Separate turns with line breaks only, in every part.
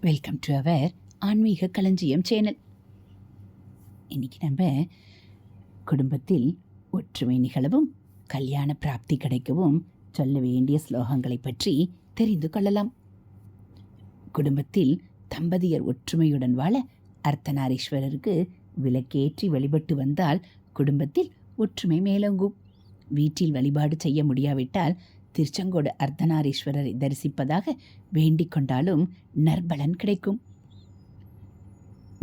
Welcome to our ஆன்மீக களஞ்சியம் channel இன்னைக்கு நம்ம குடும்பத்தில் ஒற்றுமை நிகழவும் கல்யாண பிராப்தி கிடைக்கவும் சொல்ல வேண்டிய ஸ்லோகங்களை பற்றி தெரிந்து கொள்ளலாம். குடும்பத்தில் தம்பதியர் ஒற்றுமையுடன் வாழ அர்த்தநாரீஸ்வரருக்கு விளக்கேற்றி வழிபட்டு வந்தால் குடும்பத்தில் ஒற்றுமை மேலோங்கும். வீட்டில் வழிபாடு செய்ய முடியாவிட்டால் திருச்செங்கோடு அர்த்தநாரீஸ்வரரை தரிசிப்பதாக வேண்டிக் கொண்டாலும் நற்பலன் கிடைக்கும்.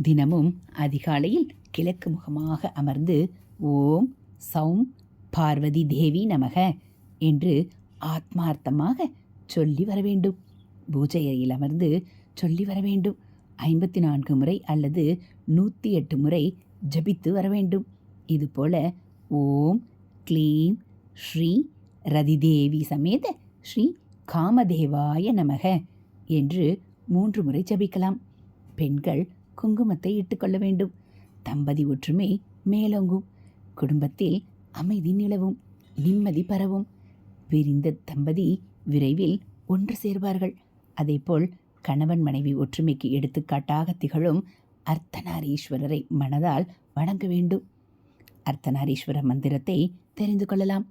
தினமும் அதிகாலையில் கிழக்கு முகமாக அமர்ந்து ஓம் சௌம் பார்வதி தேவி நமக என்று ஆத்மார்த்தமாக சொல்லி வர வேண்டும். பூஜை அறையில் அமர்ந்து சொல்லி வர வேண்டும். ஐம்பத்தி நான்கு முறை அல்லது நூற்றி எட்டு முறை ஜபித்து வர வேண்டும். இதுபோல ஓம் க்ளீம் ஸ்ரீ ரதிதேவி சமேத ஸ்ரீ காமதேவாய நமக என்று மூன்று முறை ஜபிக்கலாம். பெண்கள் குங்குமத்தை இட்டுக்கொள்ள வேண்டும். தம்பதி ஒற்றுமை மேலோங்கும். குடும்பத்தில் அமைதி நிலவும். நிம்மதி பரவும். பிரிந்த தம்பதி விரைவில் ஒன்று சேர்வார்கள். அதேபோல் கணவன் மனைவி ஒற்றுமைக்கு எடுத்துக்காட்டாக திகழும் அர்த்தநாரீஸ்வரரை மனதால் வணங்க வேண்டும். அர்த்தநாரீஸ்வர மந்திரத்தை தெரிந்து கொள்ளலாம்.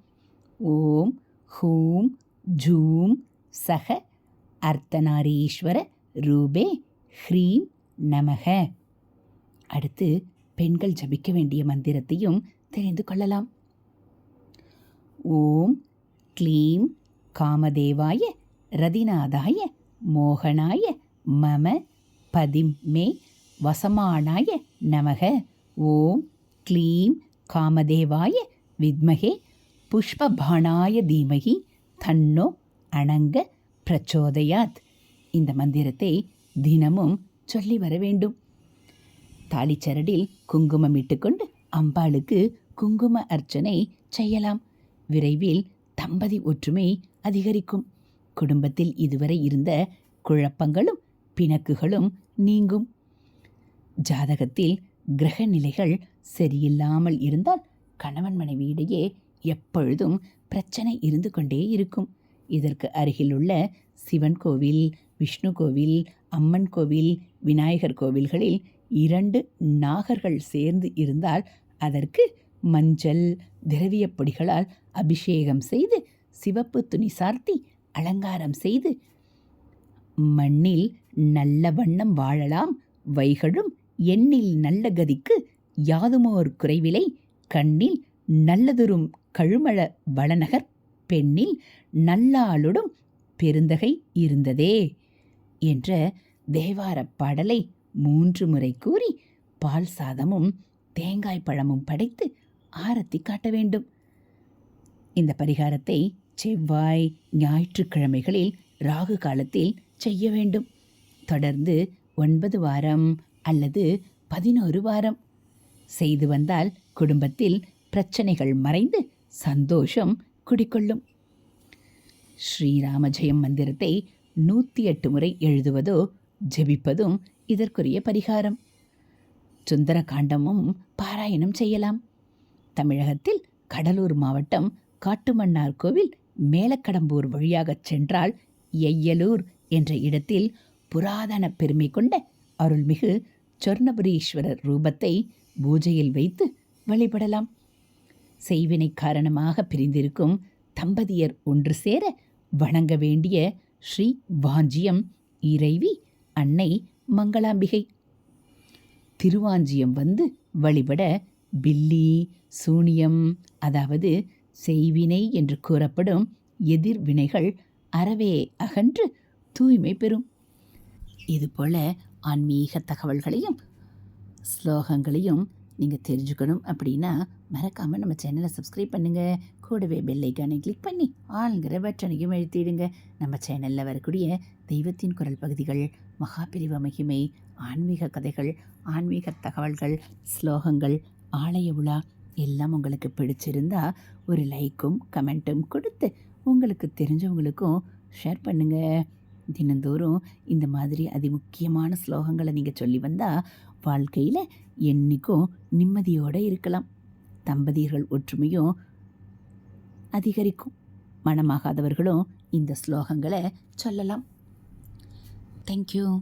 ஓம் ஹூம் ஜூம் சக அர்த்தநாரீஸ்வர ரூபே ஹ்ரீம் நமக. அடுத்து பெண்கள் ஜபிக்க வேண்டிய மந்திரத்தையும் தெரிந்து கொள்ளலாம். ஓம் க்ளீம் காமதேவாய ரதிநாதாய மோகனாய மம பதிம் மே வசமானாய நமக. ஓம் க்ளீம் காமதேவாய வித்மகே புஷ்பபாணாய தீமகி தன்னோ அணங்க பிரச்சோதயாத். இந்த மந்திரத்தை தினமும் சொல்லி வர வேண்டும். தாலிச்சரடில் குங்குமம் இட்டுக்கொண்டு அம்பாளுக்கு குங்கும அர்ச்சனை செய்யலாம். விரைவில் தம்பதி ஒற்றுமை அதிகரிக்கும். குடும்பத்தில் இதுவரை இருந்த குழப்பங்களும் பிணக்குகளும் நீங்கும். ஜாதகத்தில் கிரக நிலைகள் சரியில்லாமல் இருந்தால் கணவன் மனைவியிடையே எப்பொழுதும் பிரச்சனை இருந்து கொண்டே இருக்கும். இதற்கு அருகிலுள்ள சிவன் கோவில் விஷ்ணு கோவில் அம்மன் கோவில் விநாயகர் கோவில்களில் இரண்டு நாகர்கள் சேர்ந்து இருந்தால் அதற்கு மஞ்சள் திரவியப் பொடிகளால் அபிஷேகம் செய்து சிவப்பு துணி சார்த்தி அலங்காரம் செய்து மண்ணில் நல்ல வண்ணம் வாழலாம் வைகளும் எண்ணில் நல்ல கதிக்கு யாதுமோர் குறைவிலை கண்ணில் நல்லதொரும் கழுமழ வளநகர் பெண்ணில் நல்லாளுடும் பெருந்தகை இருந்ததே என்ற தேவாரப் பாடலை மூன்று முறை கூறி பால் சாதமும் தேங்காய் பழமும் படைத்து ஆரத்தி காட்ட வேண்டும். இந்த பரிகாரத்தை செவ்வாய் ஞாயிற்றுக்கிழமைகளில் ராகு காலத்தில் செய்ய வேண்டும். தொடர்ந்து ஒன்பது வாரம் அல்லது பதினோரு வாரம். செய்து வந்தால் குடும்பத்தில் பிரச்சனைகள் மறைந்து சந்தோஷம் குடிக்கொள்ளும் ஸ்ரீராம ஜெயம் மந்திரத்தை நூற்றி எட்டு முறை எழுதுவதோ ஜெபிப்பதும் இதற்குரிய பரிகாரம். சுந்தர காண்டமும் பாராயணம் செய்யலாம். தமிழகத்தில் கடலூர் மாவட்டம் காட்டுமன்னார் கோவில் மேலக்கடம்பூர் வழியாகச் சென்றால் எய்யலூர் என்ற இடத்தில் புராதன பெருமை கொண்ட அருள்மிகு சொர்ணபுரீஸ்வரர் ரூபத்தை பூஜையில் வைத்து வழிபடலாம். செய்வினை காரணமாக பிரிந்திருக்கும் தம்பதியர் ஒன்று சேர வணங்க வேண்டிய ஸ்ரீ வாஞ்சியம் இறைவி அன்னை மங்களாம்பிகை. திருவாஞ்சியம் வந்து வழிபட பில்லி சூனியம் அதாவது செய்வினை என்று கூறப்படும் எதிர்வினைகள் அறவே அகன்று தூய்மை பெறும். இதுபோல ஆன்மீக தகவல்களையும் ஸ்லோகங்களையும் நீங்கள் தெரிஞ்சுக்கணும் அப்படின்னா மறக்காமல் நம்ம சேனலை சப்ஸ்கிரைப் பண்ணுங்கள் கூடவே பெல்லைக்கானை கிளிக் பண்ணி ஆளுங்கிற பட்டனையும் எழுத்திடுங்க நம்ம சேனலில் வரக்கூடிய தெய்வத்தின் குரல் பகுதிகள் மகாபிரிவ மகிமை ஆன்மீக கதைகள் ஆன்மீக தகவல்கள் ஸ்லோகங்கள் ஆலய உலா எல்லாம் உங்களுக்கு பிடிச்சிருந்தா ஒரு லைக்கும் கமெண்ட்டும் கொடுத்து உங்களுக்கு தெரிஞ்சவங்களுக்கும் ஷேர் பண்ணுங்கள் தினந்தோறும் இந்த மாதிரி அதிமுக்கியமான ஸ்லோகங்களை நீங்கள் சொல்லி வந்தால் வாழ்க்கையில் என்றைக்கும் நிம்மதியோடு இருக்கலாம். தம்பதியர்கள் ஒற்றுமையும் அதிகரிக்கும். மனமாகாதவர்களும் இந்த ஸ்லோகங்களை சொல்லலாம். தேங்க்யூ